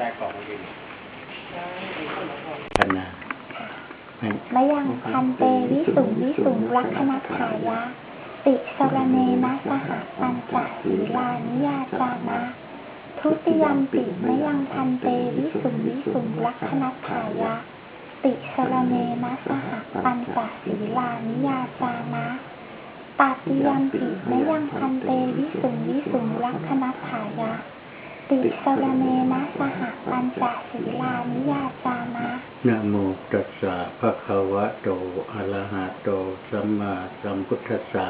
แทรกกล่องดีพันนาไม่มยังพันเตวิสุงวิสุงลักขณขายะ ติสรเนนะสหปัญจศีลานิยาจานะทุติยมปิมยังพันเตวิสุงวิสุงลักขณขายะ ติสรเนนะสหปัญจศีลานิยาจานะตาติยมปิมยังพันเตวิสุงวิสุงลักขณขายะ ติสรเนนะสหปัญจศีลานิยาจานะนะโมตัสสะภะคะวะโตอะระหะโตสัมมาสัมพุทธัสสะ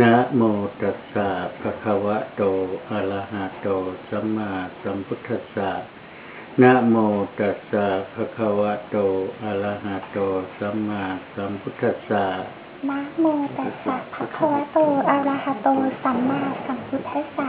นะโมตัสสะภะคะวะโตอะระหะโตสัมมาสัมพุทธัสสะนะโมตัสสะภะคะวะโตอะระหะโตสัมมาสัมพุทธัสสะนะโมตัสสะภะคะวะโตอะระหะโตสัมมาสัมพุทธัสสะ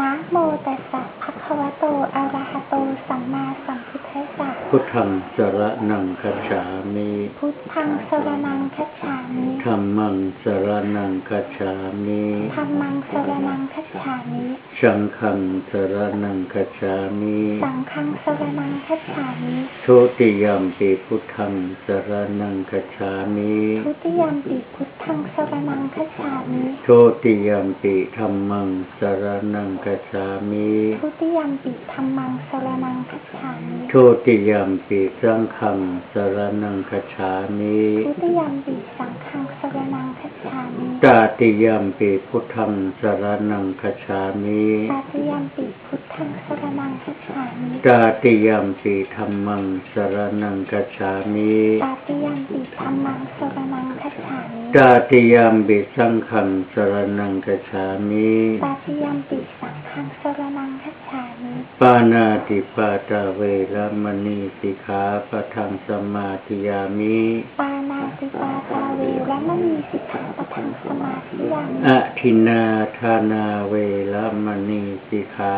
นะโมตัสสะภะคะวะโตอะระหะโต สัมมาสัมพุทธัสสะพุทธังสระนังคัจฉามิพุทธังสรณังคัจฉามิธัมมังสระนังคัจฉามิธัมมังสรณังคัจฉามิสังฆังสระนังคัจฉามิสังฆังสรณังคัจฉามิทุติยมปิพุทธังสรนังคัจฉามิทุติยมปิพุทธังสรณังคัจฉามิทุติยมปิธรรมังสรนังคัจฉามิทุติยมปิธัมมังสรณังคัจฉามิทุติยมปิสังฆังสรนังคัจฉามิทุติยมปิสังฆังสรณังคัจฉามิตาติยมปิพุทธังสรนังคัจฉามิตาติยมปิพุทธังสรณังคัจฉามิตาติยมปิธรรมังสรนังคัจฉามิตาติยมปิธัมมังสรณังคัจฉามิตาติยมปิสังฆังสรนังคัจฉามิตาติยมปิสังฆังสรณังคัจฉามิปานาติปาตาเวรมณีสิกขาปะทังสมาธิยามิปานาติปาตาเวรมณีสิกขาปะทังสมาธิยามิอะทินนาทานาเวรมณีสิกขา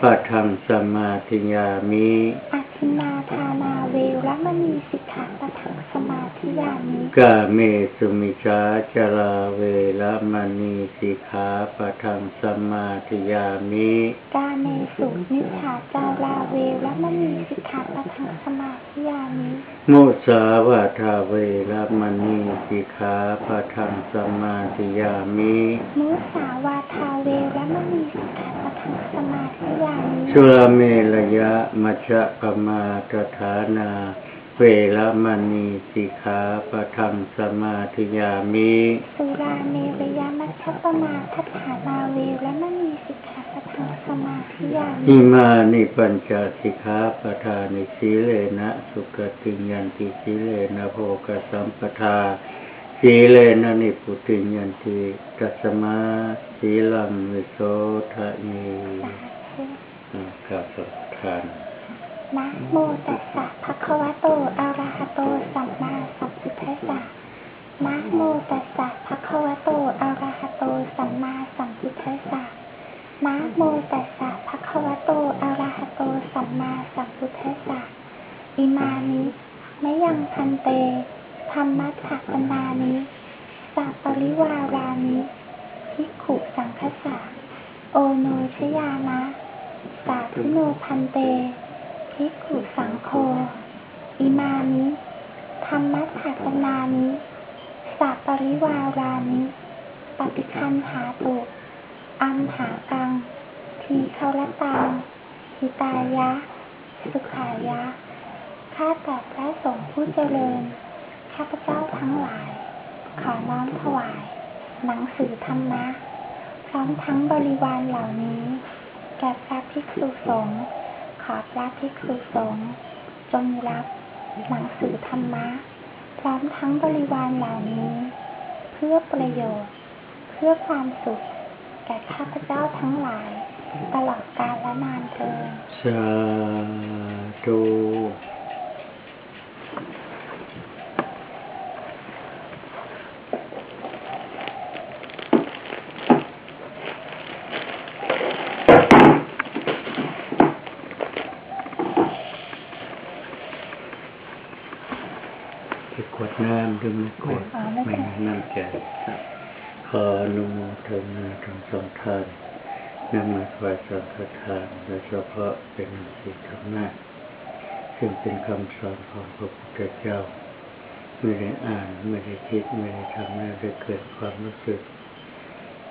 ปะทังสมาธิยามิอาทินนาทานา กาเมสุมิจาจาราเวรมณีสิกขาปะทังสมาธิยามิกาเมสุนิชาจาราเวรมณีสิกขาปะทังสมาธิยามิมุสาวาทาเวรมณีสิกขาปะทังสมาธิยามิมุสาวาทาเวรมณีสิกขาปะทังสมาธิยามิชุลเมรยะมัชฌะปมาตฐานา เวรมณีสิกขาปะทังสมาธิยามิสุราเมรยมัชฌปมาทัฏฐานาเวรมณีสิกขาปะทังสมาธิยามิอิมานิปัญจสิกขาปทานิสีเลนะสุขติยันติสีเลนะโภกสัมปทาสีเลนะนิพุติยันติตัสมาสีลังวิโสทะเยสาธุอ่ากับทาน นะโมตัสสะภะคะวะโต อะระหะโต สัมมาสัมพุทธัสสะนะโมตัสสะภะคะวะโต อะระหะโต สัมมาสัมพุทธัสสะนะโมตัสสะภะคะวะโต อะระหะโต สัมมาสัมพุทธัสสะอิมานิมะยังพันเตธรรมัสสะปนานิสัปปริวารานิภิกขุสังคสะโอโนชยานะสาธุโนพันเต ภิกขุสังโฆ อิมานิธรรมัสสะปนานิสัปริวารานิปฏิคันหาตุอัมหากัง ทีเขาละตังหิตายะ สุขายะ ข้าแต่พระสงฆ์ผู้เจริญ ข้าพเจ้าทั้งหลาย ขอน้อมถวาย หนังสือธรรมะ พร้อมทั้งบริวารเหล่านี้ แก่พระภิกษุสงฆ์ ขอพระภิกษุสงฆ์จงรับหนังสือธรรมะ พร้อมทั้งบริวารเหล่านี้ เพื่อประโยชน์ เพื่อความสุข แก่ข้าพเจ้าทั้งหลาย ตลอดกาลและนานเทอญสาธุ น้ำดื่มไม่กวดอ๋อไม่ไม่เป็นไรน้ำใจออนุโมทนาทั้งสองท่านนำมาถวายสังฆทานโดยเฉพาะเป็นสิ่งธรรมะซึ่งเป็นคำสอนของพระพุทธเจ้าไม่ได้อ่านไม่ได้คิดไม่ได้ทำไม่ได้เกิดความรู้สึก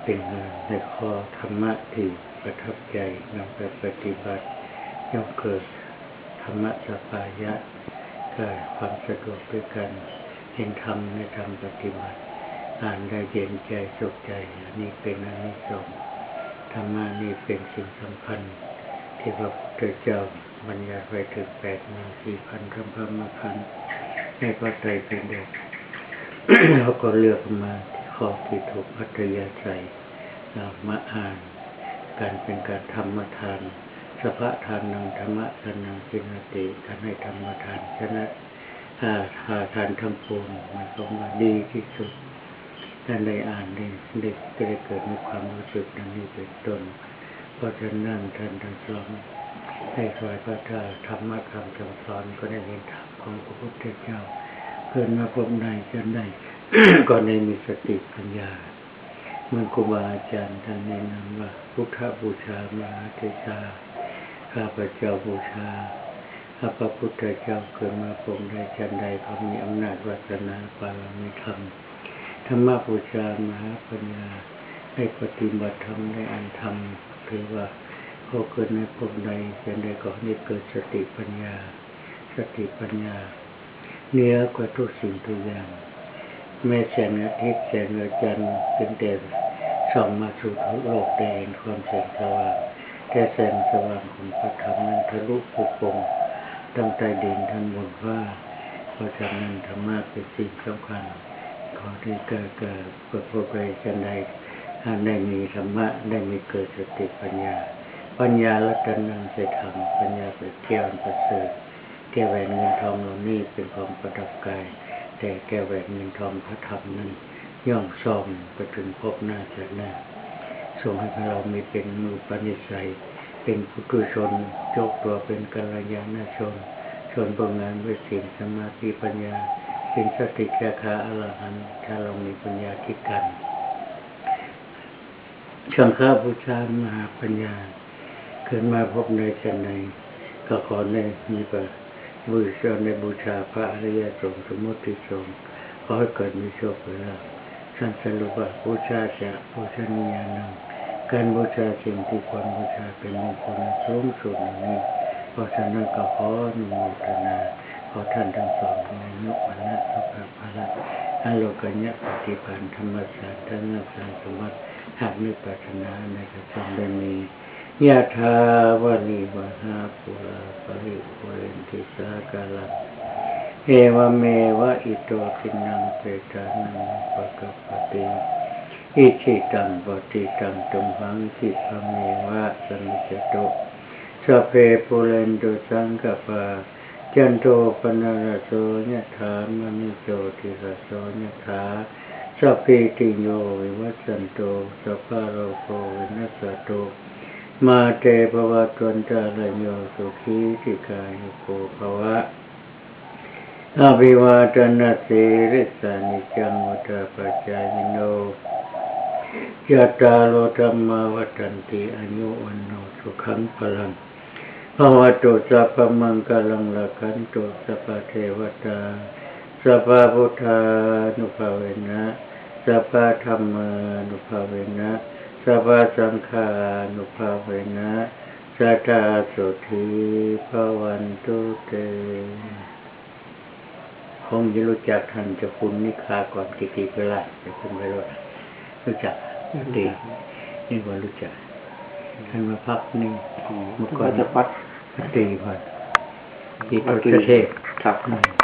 เป็นงานในข้อธรรมะที่ประทับใจนำไปปฏิบัติย่อมเกิดธรรมะสปายะเกิดความสะดวกด้วยกัน เห็นธรรมในธรรมปฏิบัติ อ่านได้เย็นใจสุขใจอันนี้เป็นอนิสงส์ธรรมะนี่เป็นสิ่งสำคัญ ที่พระพุทธเจ้าบรรยายไว้ถึงแปดหมื่นสี่พันคำพมาพันในพระไตรปิฎกเราก็เลือกมาที่ข้อที่ถูกพัทยาใจามาอ่านการเป็นการธรรมทานสภะทานนังธรรมะทานังสินติท่านให้ธรรมทานชนะ อาทาทานทั้งปวงมันก็มาดีที่สุดท่านได้อ่านได้ได้จะได้เกิดมีความรู้สึกดังนี้เป็นต้นเพราะฉะนั้นท่านทั้งสองให้คอยพระธาธรรมะคำคำสอนก็ได้เห็นธรรมของพระพุทธเจ้าเกิดมาพบในจนได้ก็ได้มีสติปัญญาเมื่อครูบาอาจารย์ท่านแนะนำว่าพุทธบูชามาเทชาข้าพเจ้าบูชา ข้าพระพุทธเจ้าเกิดมาพบในจันใดเขามีอำนาจวาสนาบารมีธรรมธรรมบูชามหาปัญญาให้ปฏิบัติธรรมในอันธรรมถือว่าเขาเกิดในภพใดเป็นใดก็ให้เกิดสติปัญญา สติปัญญาเนื้อกว่าทุกสิ่งทุกอย่าง แม้แสงอาทิตย์แสงอาจันทร์เป็นแต่ส่องมาสู่โลกแดงความแสงสว่างแต่แสงสว่างของพระธรรมนั้นทะลุปุโปง ตั้งใต้ดินทันบนฟ้าเพราะฉะนั้นธรรมะเป็นสิ่งสำคัญ ขอที่เกิดเกิดเปิดพบไปกันใดท่าได้มีธรรมะได้มีเกิดสติปัญญา ปัญญาละกันนังจะทำปัญญาเป็นแก้วอันประเสริฐแก้วแหวนเงินทองเหล่านี้เป็นของประดับกาย แต่แก้วแหวนเงินทองพระธรรมนั้นย่อมส่องไปถึงพบหน้าจากหน้าส่งให้เรามีเป็นมือปณิสัย เป็นพุทุชนโจกตัวเป็นกัลยาณชน ชนประงานด้วยศีลสมาธิปัญญาเป็นสติแก่าอรหันต์ถ้าเรามีปัญญาคิดกันชังฆาบูชามหาปัญญา เกิดมาพบในชันในก็ขอในมีประบูชาในบูชาพระอริยสงฆ์สมมติสงฆ์ขอให้เกิดมีโชคลาภท่านสรุปว่าบูชาจะบูชนียานัง การบูชาสิ่งที่ควรบูชาเป็นมงคลสูงสุดอย่างนี้เพราะฉะนั้นก็ขออนุโมทนาขอท่านทั้งสองในนุวันนะสุภาระอโลกัญญปฏิพันธรรมศาสตร์ธรรมศาสตร์สมบัติหากไม่ปรารถนาในกระจงได้มียะถาวาลีวหาปุราปริปุเรนติสากาลังเอวเมวะอิโตทินังเปตานังปะกปปติ อิชิตังปฏิตังตุมหังคิพเมวะสมิจโตสเพปุเรนตุสังกปาจันโทปนารโสยถามณิโจติรโสยถาสัพพิติโยวิวัสสันโตสัพพะโรโควินัสสตุมาเตภวะตวันตารโยสุขีติกายโกภวะอภิวาทนาสีริสานิจังวุฒาปัจจายโน ยะตาโลธรรมาวัฏันติอายุวันโนสุขังพลังภาวะตุสัพพมังกลังละขันตุสัพพเทวตาสัพพพุทธานุภาเวนะสัพพธรรมานุภาเวนะสัพพสังฆานุภาเวนะสัทธาสุธีภวันตุเตคงจะรู้จักท่านจะคุณนิคาก่อนกิติเวลาจะคุณไปรู้ รู้จักดีนี่ว่ารู้จักท่านมาพักหนึ่งเมื่อก่อนจะปัดตีก่อนตีตัวเทศครับอืม